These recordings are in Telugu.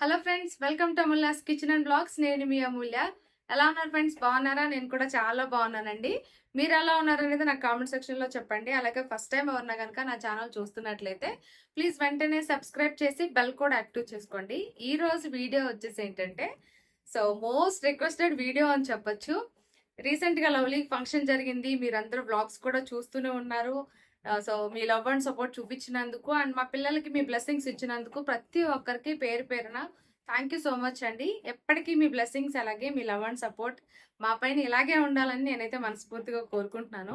Hello friends welcome to Amulya's kitchen and blogs. నేను మీ అమూల్య. ఎలా ఉన్నారు ఫ్రెండ్స్? బాగున్నారా? నేను కూడా చాలా బాగున్నానండి. మీరు ఎలా ఉన్నారనేది నాకు కామెంట్ సెక్షన్లో చెప్పండి. అలాగే ఫస్ట్ టైం ఎవరన్నా కనుక నా ఛానల్ చూస్తున్నట్లయితే ప్లీజ్ వెంటనే సబ్స్క్రైబ్ చేసి బెల్ కూడా యాక్టివ్ చేసుకోండి. ఈ రోజు వీడియో వచ్చేసి ఏంటంటే సో మోస్ట్ రిక్వెస్టెడ్ వీడియో అని చెప్పొచ్చు. రీసెంట్గా లవ్లీ ఫంక్షన్ జరిగింది. మీరందరూ బ్లాగ్స్ కూడా చూస్తూనే ఉన్నారు. సో మీ లవ్ అండ్ సపోర్ట్ చూపించినందుకు అండ్ మా పిల్లలకి మీ బ్లెస్సింగ్స్ ఇచ్చినందుకు ప్రతి ఒక్కరికి పేరు పేరున థ్యాంక్ యూ సో మచ్ అండి. ఎప్పటికీ మీ బ్లెస్సింగ్స్ అలాగే మీ లవ్ అండ్ సపోర్ట్ మా పైన ఇలాగే ఉండాలని నేనైతే మనస్ఫూర్తిగా కోరుకుంటున్నాను.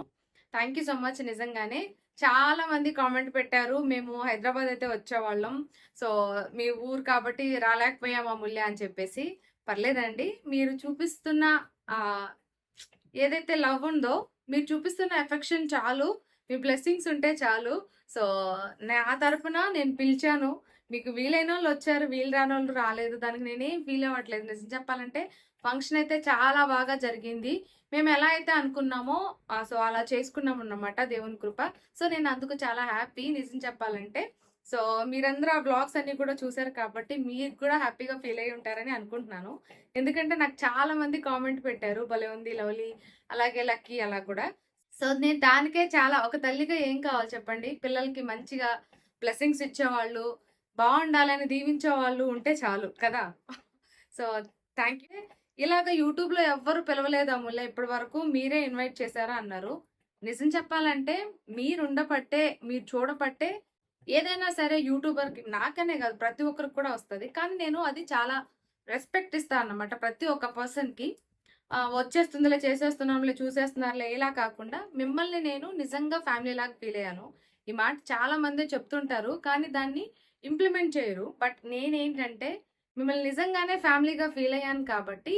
థ్యాంక్ యూ సో మచ్ నిజంగానే. చాలా మంది కామెంట్ పెట్టారు. మేము హైదరాబాద్ అయితే వచ్చేవాళ్ళం. సో మీ ఊరు కాబట్టి రాలేకపోయాం అమూల్య అని చెప్పేసి. పర్లేదండి. మీరు చూపిస్తున్న ఏదైతే లవ్ ఉందో మీరు చూపిస్తున్న ఎఫెక్షన్ చాలు. మీ బ్లెస్సింగ్స్ ఉంటే చాలు. సో నా తరపున నేను పిలిచాను. మీకు వీలైన వాళ్ళు వచ్చారు వీలు రాని వాళ్ళు రాలేదు. దానికి నేనేం ఫీల్ అవ్వట్లేదు. నిజం చెప్పాలంటే ఫంక్షన్ అయితే చాలా బాగా జరిగింది. మేము ఎలా అయితే అనుకున్నామో సో అలా చేసుకున్నాం అన్నమాట దేవుని కృప. సో నేను అందుకు చాలా హ్యాపీ. నిజం చెప్పాలంటే సో మీరందరూ ఆ బ్లాగ్స్ అన్ని కూడా చూసారు కాబట్టి మీరు కూడా హ్యాపీగా ఫీల్ అయి ఉంటారని అనుకుంటున్నాను. ఎందుకంటే నాకు చాలా మంది కామెంట్ పెట్టారు. భలే ఉంది లవ్లీ. అలాగే లక్కీ అలా కూడా. సో నేను దానికే చాలా ఒక తల్లిగా ఏం కావాలి చెప్పండి? పిల్లలకి మంచిగా బ్లెస్సింగ్స్ ఇచ్చేవాళ్ళు బాగుండాలని దీవించే వాళ్ళు ఉంటే చాలు కదా? So thank you. ఇలాగ యూట్యూబ్లో ఎవ్వరు పిలవలేదు అమ్ముల్లా ఇప్పటి వరకు మీరే ఇన్వైట్ చేశారా అన్నారు. నిజం చెప్పాలంటే మీరు ఉండపట్టే మీరు చూడపట్టే ఏదైనా సరే యూట్యూబర్కి నాకనే కాదు ప్రతి ఒక్కరికి కూడా వస్తుంది. కానీ నేను అది చాలా రెస్పెక్ట్ ఇస్తాను అన్నమాట ప్రతి ఒక్క పర్సన్కి. వచ్చేస్తుందిలే చేసేస్తున్నాంలే చూసేస్తున్నారులే ఇలా కాకుండా మిమ్మల్ని నేను నిజంగా ఫ్యామిలీ లాగా ఫీల్ అయ్యాను. ఈ మాట చాలా మంది చెప్తుంటారు కానీ దాన్ని ఇంప్లిమెంట్ చేయరు. బట్ నేనేంటంటే మిమ్మల్ని నిజంగానే ఫ్యామిలీగా ఫీల్ అయ్యాను కాబట్టి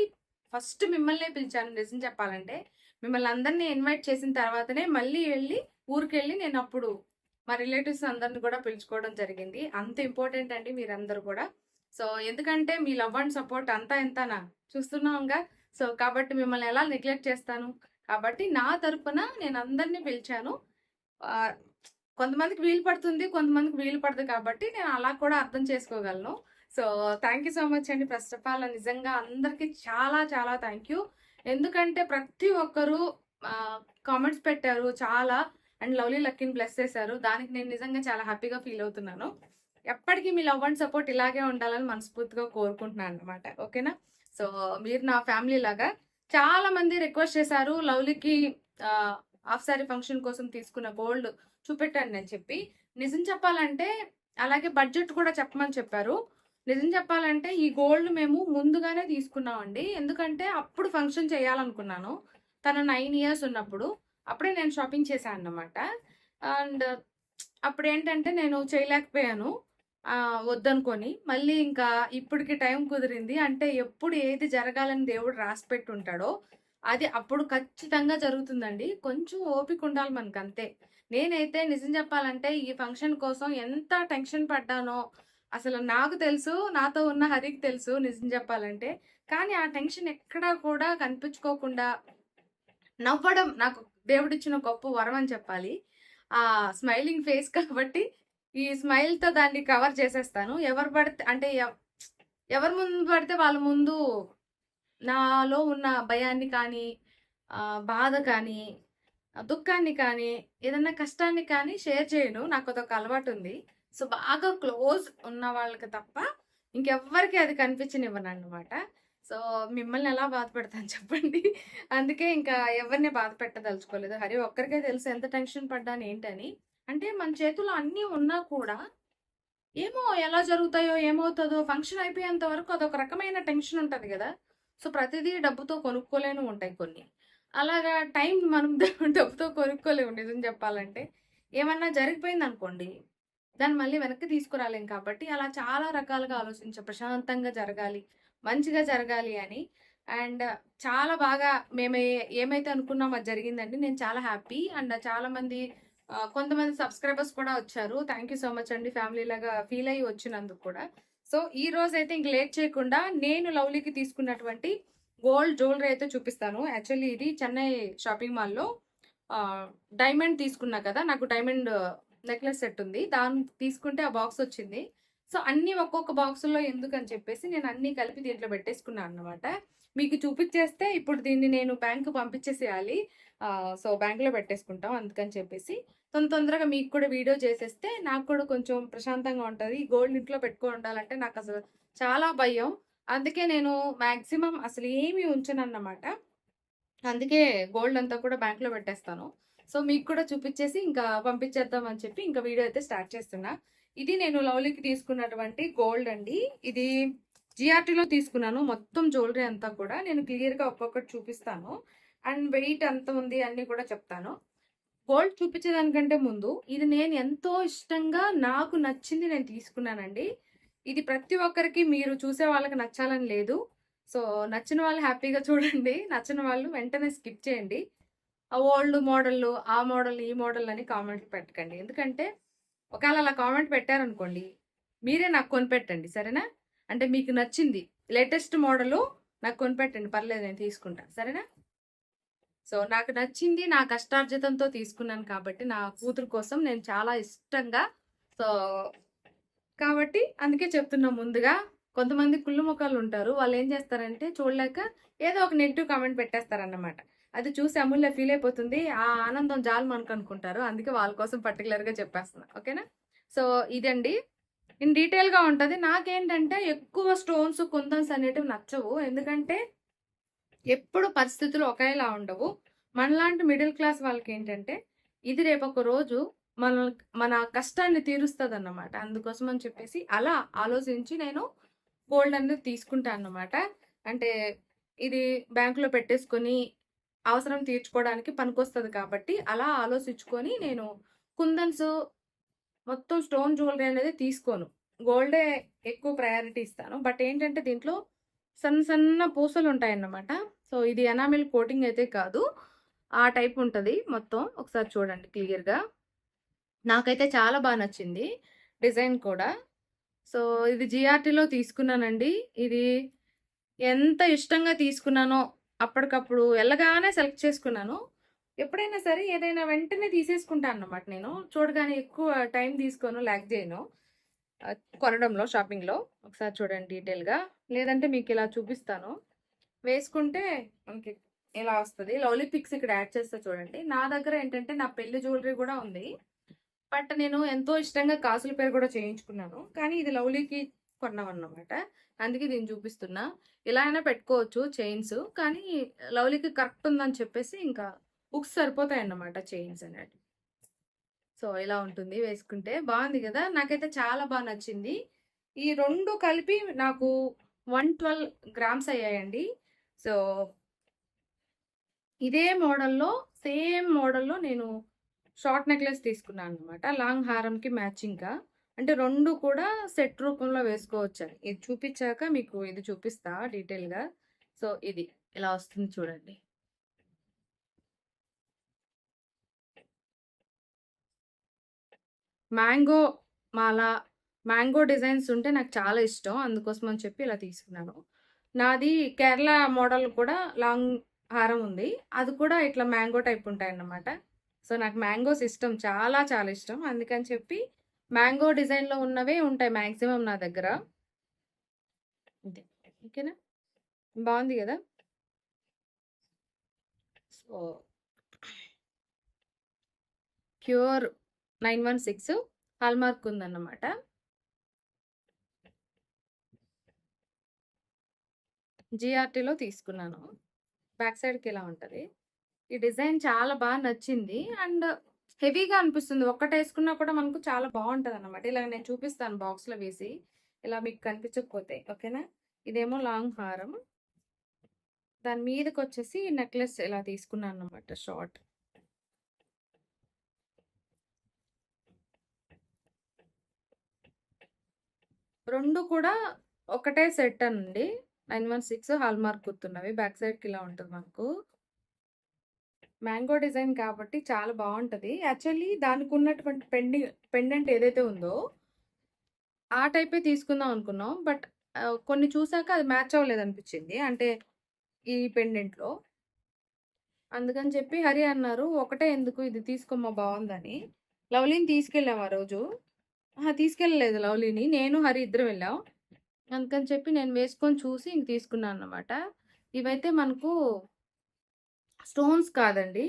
ఫస్ట్ మిమ్మల్నే పిలిచాను. నిజం చెప్పాలంటే మిమ్మల్ని అందరినీ ఇన్వైట్ చేసిన తర్వాతనే మళ్ళీ వెళ్ళి ఊరికెళ్ళి నేను అప్పుడు మా రిలేటివ్స్ అందరిని కూడా పిలుచుకోవడం జరిగింది. అంత ఇంపార్టెంట్ అండి మీరందరూ కూడా. సో ఎందుకంటే మీ లవ్ అండ్ సపోర్ట్ అంతా ఎంతనా? చూస్తున్నాంగా సో కాబట్టి మిమ్మల్ని ఎలా నెగ్లెక్ట్ చేస్తాను? కాబట్టి నా తరపున నేను అందరినీ పిలిచాను. కొంతమందికి వీలు పడుతుంది కొంతమందికి వీలు పడదు కాబట్టి నేను అలా కూడా అర్థం చేసుకోగలను. So thank you so much అండి. ఫస్ట్ ఆఫ్ ఆల్ నిజంగా అందరికీ చాలా చాలా థ్యాంక్ యూ ఎందుకంటే ప్రతి ఒక్కరూ కామెంట్స్ పెట్టారు చాలా అండ్ లవ్లీ లక్కీని బ్లెస్ చేశారు. దానికి నేను నిజంగా చాలా హ్యాపీగా ఫీల్ అవుతున్నాను. ఎప్పటికీ మీ లవ్ అండ్ సపోర్ట్ ఇలాగే ఉండాలని మనస్ఫూర్తిగా కోరుకుంటున్నాను అనమాట ఓకేనా సో మీరు నా ఫ్యామిలీ లాగా చాలా మంది రిక్వెస్ట్ చేశారు లవ్లీకి హాఫ్ సారీ ఫంక్షన్ కోసం తీసుకున్న గోల్డ్ చూపెట్టాను నేను చెప్పి. నిజం చెప్పాలంటే అలాగే బడ్జెట్ కూడా చెప్పమని చెప్పారు. నిజం చెప్పాలంటే ఈ గోల్డ్ మేము ముందుగానే తీసుకున్నామండి. ఎందుకంటే అప్పుడు ఫంక్షన్ చేయాలనుకున్నాను. తను నైన్ ఇయర్స్ ఉన్నప్పుడు అప్పుడే నేను షాపింగ్ చేశాను అన్నమాట అండ్ అప్పుడు ఏంటంటే నేను చేయలేకపోయాను. వద్దనుకొని మళ్ళీ ఇంకా ఇప్పటికి టైం కుదిరింది. అంటే ఎప్పుడు ఏది జరగాలని దేవుడు రాసి పెట్టుంటాడో అది అప్పుడు ఖచ్చితంగా జరుగుతుందండి. కొంచెం ఓపిక ఉండాలి మనకు అంతే నేనైతే నిజం చెప్పాలంటే ఈ ఫంక్షన్ కోసం ఎంత టెన్షన్ పడ్డానో అసలు నాకు తెలుసు నాతో ఉన్న హరికి తెలుసు నిజం చెప్పాలంటే. కానీ ఆ టెన్షన్ ఎక్కడా కూడా కనిపించుకోకుండా నవ్వడం నాకు దేవుడిచ్చిన గొప్ప వరం అని చెప్పాలి. ఆ స్మైలింగ్ ఫేస్ కాబట్టి ఈ స్మైల్తో దాన్ని కవర్ చేసేస్తాను. ఎవరు పడితే అంటే ఎవరి ముందు పడితే వాళ్ళ ముందు నాలో ఉన్న భయాన్ని కానీ బాధ కానీ దుఃఖాన్ని కానీ ఏదైనా కష్టాన్ని కానీ షేర్ చేయను. నాకు అదొక అలవాటు ఉంది సో బాగా క్లోజ్ ఉన్న వాళ్ళకి తప్ప ఇంకెవ్వరికి అది కనిపించనివ్వను అనమాట సో మిమ్మల్ని ఎలా బాధ పెడతాను చెప్పండి. అందుకే ఇంకా ఎవరిని బాధ పెట్టదలుచుకోలేదు. హరి ఒక్కరికే తెలుసు ఎంత టెన్షన్ పడ్డాను ఏంటని. అంటే మన చేతిలో అన్నీ ఉన్నా కూడా ఏమో ఎలా జరుగుతాయో ఏమవుతుందో ఫంక్షన్ అయిపోయేంత వరకు అదొక రకమైన టెన్షన్ ఉంటుంది కదా. సో ప్రతిదీ డబ్బుతో కొనుక్కోలేను ఉంటాయి కొన్ని. అలాగా టైం మనం డబ్బుతో కొనుక్కోలేము నిజం చెప్పాలంటే. ఏమన్నా జరిగిపోయింది అనుకోండి దాన్ని మళ్ళీ వెనక్కి తీసుకురాలేం కాబట్టి అలా చాలా రకాలుగా ఆలోచించ ప్రశాంతంగా జరగాలి మంచిగా జరగాలి అని. అండ్ చాలా బాగా మేము ఏమైతే అనుకున్నామో అది జరిగిందండి. నేను చాలా హ్యాపీ అండ్ చాలామంది కొంతమంది సబ్స్క్రైబర్స్ కూడా వచ్చారు. థ్యాంక్ యూ సో మచ్ అండి. ఫ్యామిలీ లాగా ఫీల్ అయ్యి వచ్చినందుకు కూడా. సో ఈ రోజు అయితే ఇంక లేట్ చేయకుండా నేను లవ్లీకి తీసుకున్నటువంటి గోల్డ్ జ్యువెలరీ అయితే చూపిస్తాను. యాక్చువల్లీ ఇది చెన్నై షాపింగ్ మాల్లో డైమండ్ తీసుకున్నా కదా నాకు డైమండ్ నెక్లెస్ సెట్ ఉంది. దాన్ని తీసుకుంటే ఆ బాక్స్ వచ్చింది. సో అన్నీ ఒక్కొక్క బాక్సుల్లో ఎందుకని చెప్పేసి నేను అన్ని కలిపి దీంట్లో పెట్టేసుకున్నాను అనమాట మీకు చూపించేస్తే ఇప్పుడు దీన్ని నేను బ్యాంకు పంపించేసేయాలి సో బ్యాంకులో పెట్టేసుకుంటాం అందుకని చెప్పేసి. తొందర తొందరగా మీకు కూడా వీడియో చేసేస్తే నాకు కూడా కొంచెం ప్రశాంతంగా ఉంటుంది. గోల్డ్ ఇంట్లో పెట్టుకొని ఉండాలంటే నాకు అసలు చాలా భయం. అందుకే నేను మ్యాక్సిమం అసలు ఏమీ ఉంచను అన్నమాట అందుకే గోల్డ్ అంతా కూడా బ్యాంక్లో పెట్టేస్తాను. సో మీకు కూడా చూపించేసి ఇంకా పంపించేద్దాం అని చెప్పి ఇంకా వీడియో అయితే స్టార్ట్ చేస్తున్నా. ఇది నేను లవ్లీకి తీసుకున్నటువంటి గోల్డ్ అండి. ఇది జిఆర్టీలో తీసుకున్నాను. మొత్తం జ్యువెలరీ అంతా కూడా నేను క్లియర్గా ఒక్కొక్కటి చూపిస్తాను. అండ్ వెయిట్ ఎంత ఉంది అన్ని కూడా చెప్తాను. గోల్డ్ చూపించేదానికంటే ముందు ఇది నేను ఎంతో ఇష్టంగా నాకు నచ్చింది నేను తీసుకున్నానండి. ఇది ప్రతి ఒక్కరికి మీరు చూసే వాళ్ళకి నచ్చాలని లేదు. సో నచ్చిన వాళ్ళు హ్యాపీగా చూడండి. నచ్చిన వాళ్ళు వెంటనే స్కిప్ చేయండి. ఆ ఓల్డ్ మోడల్ ఆ మోడల్ ఈ మోడల్ అని కామెంట్లు పెట్టకండి. ఎందుకంటే ఒకవేళ అలా కామెంట్ పెట్టారనుకోండి మీరే నాకు కొనిపెట్టండి. సరేనా? అంటే మీకు నచ్చింది. లేటెస్ట్ మోడలు నాకు కొనిపెట్టండి. పర్లేదు నేను తీసుకుంటాను సరేనా? సో నాకు నచ్చింది నా కష్టార్జితంతో తీసుకున్నాను కాబట్టి నా కూతురు కోసం నేను చాలా ఇష్టంగా సో కాబట్టి అందుకే చెప్తున్నా ముందుగా కొంతమంది కుళ్ళు ముఖాలు ఉంటారు. వాళ్ళు ఏం చేస్తారంటే చూడలేక ఏదో ఒక నెగిటివ్ కామెంట్ పెట్టేస్తారన్నమాట. అది చూసి అమూల్య ఫీల్ అయిపోతుంది. ఆ ఆనందం జాలు మనకు అనుకుంటారు. అందుకే వాళ్ళ కోసం పర్టికులర్గా చెప్పేస్తున్నా. ఓకేనా? సో ఇదండి. ఇన్ డీటెయిల్గా ఉంటుంది. నాకేంటంటే ఎక్కువ స్టోన్స్ కుందన్స్ అనేటివి నచ్చవు. ఎందుకంటే ఎప్పుడు పరిస్థితులు ఒకేలా ఉండవు. మనలాంటి మిడిల్ క్లాస్ వాళ్ళకి ఏంటంటే ఇది రేపు ఒక రోజు మన మన కష్టాన్ని తీరుస్తుంది అన్నమాట అందుకోసం అని చెప్పేసి అలా ఆలోచించి నేను గోల్డ్ అనేది తీసుకుంటాను అన్నమాట. అంటే ఇది బ్యాంకులో పెట్టేసుకొని అవసరం తీర్చుకోవడానికి పనికొస్తుంది కాబట్టి అలా ఆలోచించుకొని నేను కుందన్స్ మొత్తం స్టోన్ జ్యువెలరీ అనేది తీసుకోను. గోల్డే ఎక్కువ ప్రయారిటీ ఇస్తాను. బట్ ఏంటంటే దీంట్లో సన్న సన్న పూసలు ఉంటాయన్నమాట. సో ఇది ఎనామిల్ కోటింగ్ అయితే కాదు. ఆ టైప్ ఉంటుంది మొత్తం. ఒకసారి చూడండి క్లియర్గా. నాకైతే చాలా బాగా నచ్చింది డిజైన్ కూడా. సో ఇది జిఆర్టీలో తీసుకున్నానండి. ఇది ఎంత ఇష్టంగా తీసుకున్నానో అప్పటికప్పుడు వెళ్ళగానే సెలెక్ట్ చేసుకున్నాను. ఎప్పుడైనా సరే ఏదైనా వెంటనే తీసేసుకుంటాను అన్నమాట నేను. చూడగానే ఎక్కువ టైం తీసుకోను ల్యాక్ చేయను. కొనడంలో షాపింగ్లో. ఒకసారి చూడండి డీటెయిల్గా. లేదంటే మీకు ఇలా చూపిస్తాను. వేసుకుంటే మనకి ఇలా వస్తుంది. లవ్లీ పిక్స్ ఇక్కడ యాడ్ చేస్తా చూడండి. నా దగ్గర ఏంటంటే నా పెళ్ళి జ్యువెలరీ కూడా ఉంది. బట్ నేను ఎంతో ఇష్టంగా కాసుల పేరు కూడా చేయించుకున్నాను. కానీ ఇది లవ్లీకి కొన్నాం అన్నమాట అందుకే దీన్ని చూపిస్తున్నా. ఇలా అయినా పెట్టుకోవచ్చు చైన్స్. కానీ లవ్లీకి కరెక్ట్ ఉందని చెప్పేసి ఇంకా బుక్స్ సరిపోతాయి అన్నమాట చైన్స్ అనేవి సో ఇలా ఉంటుంది వేసుకుంటే. బాగుంది కదా! నాకైతే చాలా బాగా నచ్చింది. ఈ రెండు కలిపి నాకు వన్ ట్వెల్వ్ గ్రామ్స్ అయ్యాయండి. సో ఇదే మోడల్లో సేమ్ మోడల్లో నేను షార్ట్ నెక్లెస్ తీసుకున్నాను అనమాట లాంగ్ హారంకి మ్యాచింగ్గా. అంటే రెండు కూడా సెట్ రూపంలో వేసుకోవచ్చు ఇది చూపించాక మీకు ఇది చూపిస్తా డీటెయిల్గా. సో ఇది. ఇలా వస్తుంది చూడండి. మ్యాంగో మాల మ్యాంగో డిజైన్స్ ఉంటే నాకు చాలా ఇష్టం. అందుకోసం అని చెప్పి ఇలా తీసుకున్నాను. నాది కేరళ మోడల్ కూడా లాంగ్ హారం ఉంది. అది కూడా ఇట్లా మ్యాంగో టైప్ ఉంటాయన్నమాట. సో నాకు మ్యాంగోస్ ఇష్టం. చాలా చాలా ఇష్టం. అందుకని చెప్పి మ్యాంగో డిజైన్లో ఉన్నవే ఉంటాయి మ్యాక్సిమం నా దగ్గర. ఓకేనా? బాగుంది కదా? So pure nine one six hallmark ఉందన్నమాట జిఆర్టీలో తీసుకున్నాను. బ్యాక్ సైడ్కి ఇలా ఉంటుంది? ఈ డిజైన్ చాలా బాగా నచ్చింది. అండ్ హెవీగా అనిపిస్తుంది. ఒక్కటి వేసుకున్నా కూడా మనకు చాలా బాగుంటుంది అనమాట ఇలా నేను చూపిస్తాను బాక్స్లో వేసి. ఇలా మీకు కనిపించకపోతే ఓకేనా? ఇదేమో లాంగ్ హారం. దాని మీదకి వచ్చేసి నెక్లెస్ ఇలా తీసుకున్నాను అనమాట షార్ట్. రెండు కూడా ఒకటే సెట్ అండి nine one six hall mark గుర్తున్నవి. బ్యాక్ సైడ్కి ఇలా ఉంటుంది మనకు మ్యాంగో డిజైన్ కాబట్టి చాలా బాగుంటుంది. యాక్చువల్లీ దానికి ఉన్నటువంటి పెండి పెండెంట్ ఏదైతే ఉందో ఆ టైపే తీసుకుందాం అనుకున్నాం. బట్ కొన్ని చూసాక అది మ్యాచ్ అవ్వలేదు అనిపించింది. అంటే ఈ పెండెంట్లో. అందుకని చెప్పి హరి అన్నారు ఒకటే ఎందుకు? ఇది తీసుకోమ్మా బాగుందని. లవ్లీని తీసుకెళ్ళాం ఆ రోజు. తీసుకెళ్ళలేదు లవ్లీని. నేను, హరి ఇద్దరం వెళ్ళాం. అందుకని చెప్పి నేను వేసుకొని చూసి ఇంక తీసుకున్నానన్నమాట. ఇవైతే మనకు స్టోన్స్ కాదండి.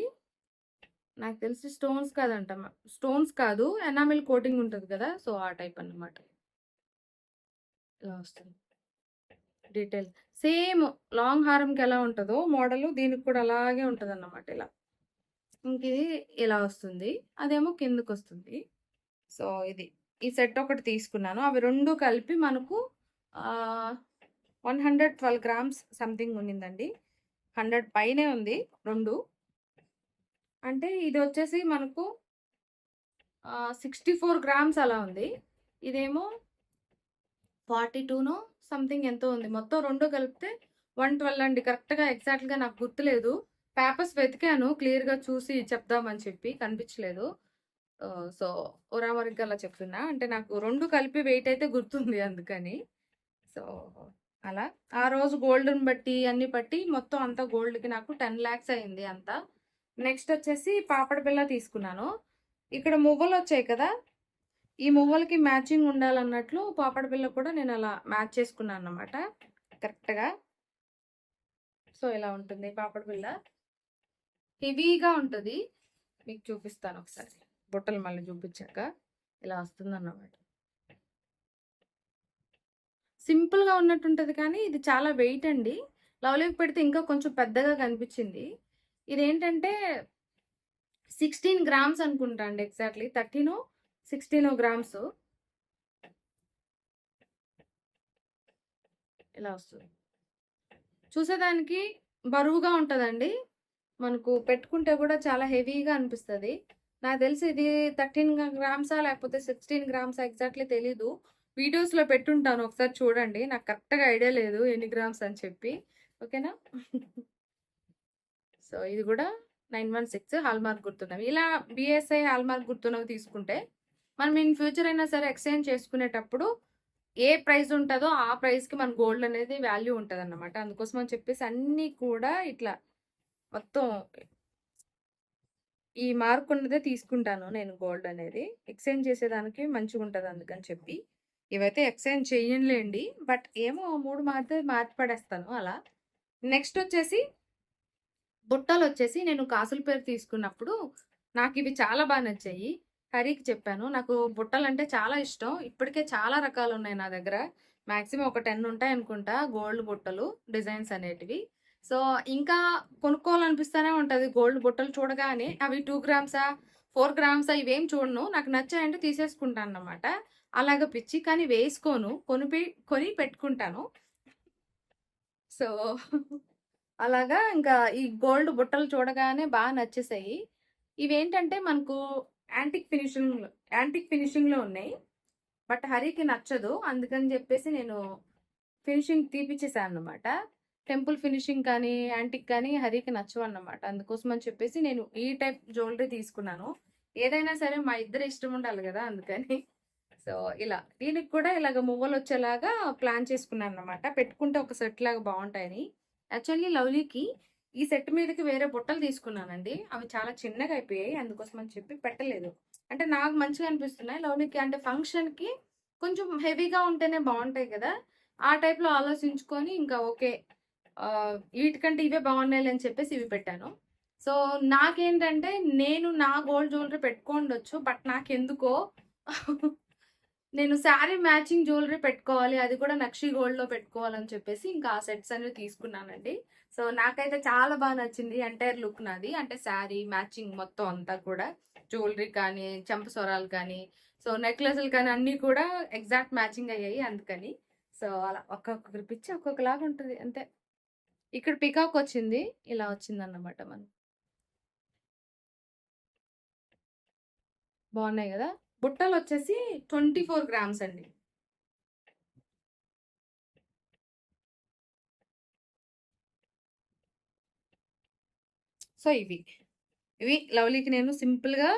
నాకు తెలిసి స్టోన్స్ కాదంట. స్టోన్స్ కాదు. ఎనామిల్ కోటింగ్ ఉంటుంది కదా! సో, ఆ టైప్ అన్నమాట. ఇలా వస్తుంది. డీటెయిల్. సేమ్ లాంగ్ హారంకి ఎలా ఉంటుందో మోడల్ దీనికి కూడా అలాగే ఉంటుంది అన్నమాట ఇలా. ఇంకిది ఇలా వస్తుంది. అదేమో కిందకు వస్తుంది సో, ఇది. ఈ సెట్ ఒకటి తీసుకున్నాను. అవి రెండు కలిపి మనకు one hundred twelve grams something ఉన్నిందండి hundred పైనే ఉంది రెండు అంటే ఇది వచ్చేసి మనకు సిక్స్టీ ఫోర్ గ్రామ్స్ అలా ఉంది. ఇదేమో 42నో సంథింగ్ ఎంతో ఉంది. మొత్తం రెండు కలిపితే 112 అండి. కరెక్ట్‌గా ఎగ్జాక్ట్‌గా నాకు గుర్తులేదు. పేపర్స్ వెతికాను క్లియర్‌గా చూసి చెప్దామని చెప్పి కనిపించలేదు. సో ఒరా వరకు అలా చెప్తున్నా. అంటే నాకు రెండు కలిపి వెయిట్ అయితే గుర్తుంది అందుకని. సో, అలా. ఆ రోజు గోల్డ్‌ని బట్టి అన్ని బట్టి మొత్తం అంతా గోల్డ్‌కి నాకు టెన్ ల్యాక్స్ అయింది అంతా. నెక్స్ట్ వచ్చేసి పాపడ బిళ్ళ తీసుకున్నాను. ఇక్కడ మువ్వలొచ్చాయి కదా! ఈ మువ్వలకి మ్యాచింగ్ ఉండాలన్నట్లు పాపడ బిళ్ళ కూడా నేను అలా మ్యాచ్ చేసుకున్నాను అనమాట కరెక్ట్‌గా. సో, ఇలా ఉంటుంది పాపడ బిళ్ళ. హెవీగా ఉంటుంది మీకు చూపిస్తాను ఒకసారి. బుట్టలు మళ్ళీ చూపించాక. ఇలా వస్తుందన్నమాట. సింపుల్‌గా ఉన్నట్టుంటది కానీ ఇది చాలా వెయిట్ అండి. లవ్లీకి పెడితే ఇంకా కొంచెం పెద్దగా కనిపించింది. ఇదేంటంటే 16 గ్రామ్స్ అనుకుంటా అండి ఎగ్జాక్ట్‌లీ. 13నో, 16నో గ్రామ్స్. ఇలా వస్తుంది. చూసేదానికి బరువుగా ఉంటుందండి మనకు పెట్టుకుంటే కూడా చాలా హెవీగా అనిపిస్తుంది నాకు తెలిసి ఇది 13 గ్రామ్సా లేకపోతే 16 గ్రామ్సా ఎగ్జాక్ట్‌లీ తెలీదు. వీడియోస్‌లో పెట్టుంటాను. ఒకసారి చూడండి. నాకు కరెక్ట్‌గా ఐడియా లేదు ఎన్ని గ్రామ్స్ అని చెప్పి. ఓకేనా? సో, ఇది కూడా 916 హాల్‌మార్క్ గుర్తున్నవి. ఇలా బిఎస్ఐ హాల్‌మార్క్ గుర్తున్నవి తీసుకుంటే మనం ఇన్ ఫ్యూచర్ అయినా సరే ఎక్స్‌చేంజ్ చేసుకునేటప్పుడు ఏ ప్రైస్ ఉంటుందో ఆ ప్రైస్‌కి మన గోల్డ్ అనేది వాల్యూ అన్నమాట అందుకోసం అని చెప్పేసి అన్నీ కూడా ఇట్లా మొత్తం ఈ మార్క్ ఉన్నదే తీసుకుంటాను నేను గోల్డ్ అనేది. ఎక్స్‌చేంజ్ చేసేదానికి మంచిగా ఉంటుంది అందుకని చెప్పి. ఇవైతే ఎక్స్‌చేంజ్ చెయ్యనులేండి. బట్ ఏమో మూడు మారితే మార్చి పడేస్తాను అలా. నెక్స్ట్ వచ్చేసి బుట్టలు వచ్చేసి నేను కాసుల పేరు తీసుకున్నప్పుడు నాకు ఇవి చాలా బాగా నచ్చాయి. హరికి చెప్పాను. నాకు బుట్టలు అంటే చాలా ఇష్టం. ఇప్పటికే చాలా రకాలు ఉన్నాయి నా దగ్గర. మ్యాక్సిమం ఒక టెన్ ఉంటాయి అనుకుంటా గోల్డ్ బుట్టలు డిజైన్స్ అనేటివి. సో, ఇంకా కొనుక్కోవాలనిపిస్తూనే ఉంటుంది గోల్డ్ బుట్టలు చూడగానే. అవి టూ గ్రామ్సా, ఫోర్ గ్రామ్సా ఇవేం చూడను. నాకు నచ్చాయంటే తీసేసుకుంటానన్నమాట. అలాగ పిచ్చి. కానీ వేసుకోను. కొనిపి కొని పెట్టుకుంటాను. సో, అలాగా ఇంకా ఈ గోల్డ్ బుట్టలు చూడగానే బాగా నచ్చేసాయి. ఇవేంటంటే మనకు యాంటిక్ ఫినిషింగ్ యాంటిక్ ఫినిషింగ్‌లో ఉన్నాయి. బట్ హరికి నచ్చదు. అందుకని చెప్పేసి నేను ఫినిషింగ్ తీపిచ్చేసాను అనమాట టెంపుల్ ఫినిషింగ్ కానీ, యాంటిక్ కానీ హరికి నచ్చవన్నమాట. అందుకోసం అని చెప్పేసి నేను ఈ టైప్ జ్యువెలరీ తీసుకున్నాను. ఏదైనా సరే మా ఇద్దరు ఇష్టం ఉండాలి కదా అందుకని. సో, ఇలా. దీనికి కూడా ఇలాగ మువ్వలొచ్చేలాగా ప్లాన్ చేసుకున్నాను అనమాట పెట్టుకుంటే ఒక సెట్ లాగా బాగుంటాయని యాక్చువల్లీ లవ్లీకి ఈ సెట్ మీదకి వేరే బుట్టలు తీసుకున్నానండి. అవి చాలా చిన్నగా అయిపోయాయి. అందుకోసం అని చెప్పి పెట్టలేదు. అంటే నాకు మంచిగా అనిపిస్తున్నాయి. లవ్లీకి అంటే ఫంక్షన్‌కి కొంచెం హెవీగా ఉంటేనే బాగుంటాయి కదా ఆ టైప్‌లో ఆలోచించుకొని ఇంకా ఓకే. వీటికంటే ఇవే బాగున్నాయి అని చెప్పేసి ఇవి పెట్టాను. సో, నాకేంటంటే నేను నా గోల్డ్ జ్యువెలరీ పెట్టుకోండొచ్చు. బట్ నాకెందుకో నేను శారీ మ్యాచింగ్ జ్యువెలరీ పెట్టుకోవాలి. అది కూడా నక్షి గోల్డ్‌లో పెట్టుకోవాలని చెప్పేసి ఇంకా ఆ సెట్స్ అనేవి తీసుకున్నానండి. సో, నాకైతే చాలా బాగా నచ్చింది ఎంటైర్ లుక్ నాది. అంటే శారీ మ్యాచింగ్ మొత్తం అంతా కూడా. జ్యువెలరీ కానీ, చెంపసొరాలు కానీ, సో, నెక్లెస్‌లు కానీ అన్నీ కూడా ఎగ్జాక్ట్ మ్యాచింగ్ అయ్యాయి అందుకని. సో, అలా ఒక్కొక్కరి పిచ్చి ఒక్కొక్కలాగా ఉంటుంది అంతే. ఇక్కడ పికాక్ వచ్చింది. ఇలా వచ్చింది అన్నమాట మనం బాగున్నాయి కదా బుట్టలు వచ్చేసి ట్వంటీ ఫోర్ గ్రామ్స్ అండి. సో, ఇవి. ఇవి లవ్లీకి నేను సింపుల్‌గా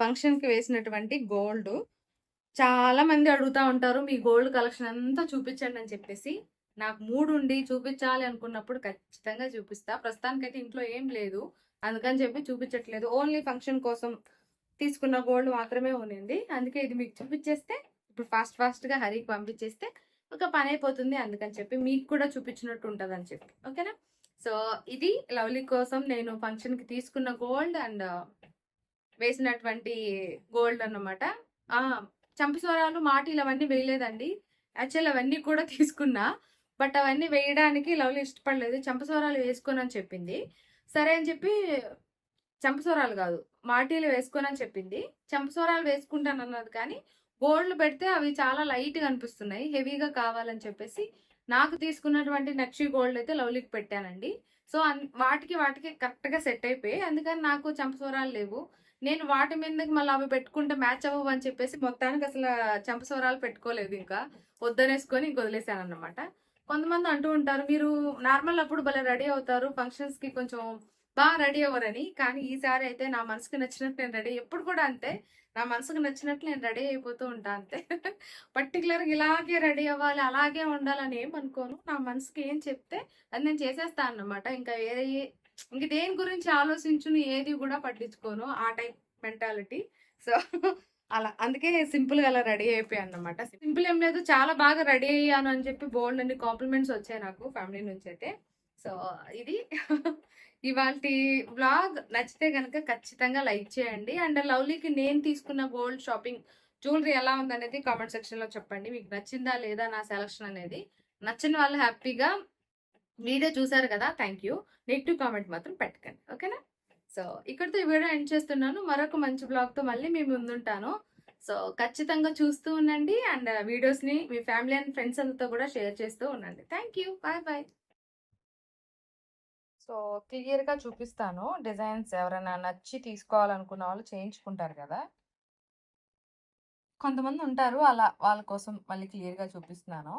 ఫంక్షన్‌కి వేసినటువంటి గోల్డ్. చాలా మంది అడుగుతా ఉంటారు. మీ గోల్డ్ కలెక్షన్ అంతా చూపించండి అని చెప్పేసి. నాకు మూడు ఉండి చూపించాలి అనుకున్నప్పుడు ఖచ్చితంగా చూపిస్తా. ప్రస్తుతానికైతే ఇంట్లో ఏం లేదు. అందుకని చెప్పి చూపించట్లేదు. ఓన్లీ ఫంక్షన్ కోసం తీసుకున్న గోల్డ్ మాత్రమే ఉన్నింది. అందుకే ఇది మీకు చూపించేస్తే ఇప్పుడు ఫాస్ట్ ఫాస్ట్గా హరికి పంపించేస్తే ఒక పని అయిపోతుంది. అందుకని చెప్పి మీకు కూడా చూపించినట్టు ఉంటుంది అని చెప్పి. ఓకేనా? సో ఇది లవ్లీ కోసం నేను ఫంక్షన్కి తీసుకున్న గోల్డ్ అండ్ వేసినటువంటి గోల్డ్ అన్నమాట. ఆ చంపస్వరాలు మాటీలు అవన్నీ వేయలేదండి. యాక్చువల్ అవన్నీ కూడా తీసుకున్నా. బట్ అవన్నీ వేయడానికి లవ్లీ ఇష్టపడలేదు. చంపస్వరాలు వేసుకోనని చెప్పింది. సరే అని చెప్పి చంపస్వరాలు కాదు మాటీలు వేసుకోనని చెప్పింది. చంపస్వరాలు వేసుకుంటాను అన్నది కానీ గోల్డ్లు పెడితే అవి చాలా లైట్గా అనిపిస్తున్నాయి హెవీగా కావాలని చెప్పేసి నాకు తీసుకున్నటువంటి నక్షి గోల్డ్ అయితే లవ్లీకి పెట్టానండి. సో అన్- వాటికి వాటికి కరెక్ట్గా సెట్ అయిపోయాయి. అందుకని నాకు చంపస్వరాలు లేవు. నేను వాటి మీదకి మళ్ళీ అవి పెట్టుకుంటే మ్యాచ్ అవ్వవు అని చెప్పేసి మొత్తానికి అసలు చంపస్వరాలు పెట్టుకోలేదు ఇంకా. వద్దనేసుకొని ఇంక వదిలేసాను అనమాట కొంతమంది అంటూ ఉంటారు మీరు నార్మల్ అప్పుడు భలే రెడీ అవుతారు ఫంక్షన్స్కి కొంచెం బాగా రెడీ అవ్వరని కానీ ఈసారి అయితే నా మనసుకు నచ్చినట్టు నేను రెడీ ఎప్పుడు కూడా అంతే నా మనసుకు నచ్చినట్లు నేను రెడీ అయిపోతూ ఉంటా అంతే. పర్టికులర్గా ఇలాగే రెడీ అవ్వాలి అలాగే ఉండాలని ఏం అనుకోను. నా మనసుకి ఏం చెప్తే అది నేను చేసేస్తాను అన్నమాట. ఇంకా ఏది ఇంక దేని గురించి ఆలోచించును ఏది కూడా పట్టించుకోను ఆ టైప్ మెంటాలిటీ. సో అలా అందుకే సింపుల్గా అలా రెడీ అయిపోయాను అనమాట సింపుల్ ఏం లేదు చాలా బాగా రెడీ అయ్యాను అని చెప్పి బోల్డ్ అన్ని కాంప్లిమెంట్స్ వచ్చాయి నాకు ఫ్యామిలీ నుంచి అయితే. సో ఇది ఇవాళ వ్లాగ్. నచ్చితే కనుక ఖచ్చితంగా లైక్ చేయండి. అండ్ లవ్లీకి నేను తీసుకున్న గోల్డ్ షాపింగ్ జ్యువెలరీ ఎలా ఉందనేది కామెంట్ సెక్షన్లో చెప్పండి. మీకు నచ్చిందా లేదా నా సెలక్షన్ అనేది. నచ్చిన వాళ్ళు హ్యాపీగా వీడియో చూసారు కదా థ్యాంక్ యూ నెగిటివ్ కామెంట్ మాత్రం పెట్టకండి. ఓకేనా? సో ఇక్కడితో ఈ వీడియో ఎండ్ చేస్తున్నాను. మరొక మంచి బ్లాగ్తో మళ్ళీ మీ ముందుంటాను. సో ఖచ్చితంగా చూస్తూ ఉండండి అండ్ వీడియోస్ని మీ ఫ్యామిలీ అండ్ ఫ్రెండ్స్ అందరితో కూడా షేర్ చేస్తూ ఉండండి. Thank you. Bye bye. So క్లియర్గా చూపిస్తాను. డిజైన్స్ ఎవరైనా నచ్చి తీసుకోవాలనుకున్న వాళ్ళు చేయించుకుంటారు కదా. కొంతమంది ఉంటారు. అలా వాళ్ళ కోసం మళ్ళీ క్లియర్గా చూపిస్తున్నాను.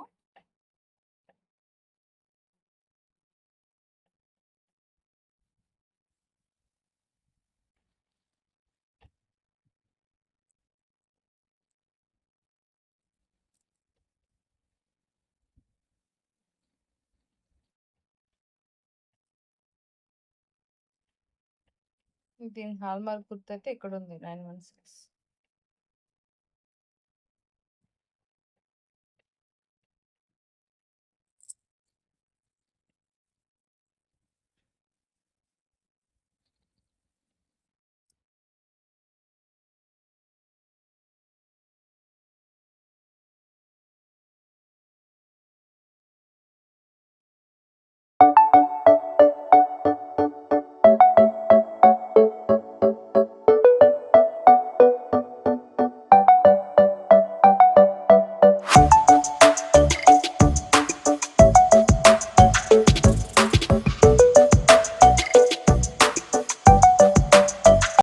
దీని హాల్ మార్క్ గుర్తు అయితే ఇక్కడ ఉంది నైన్ వన్ సిక్స్.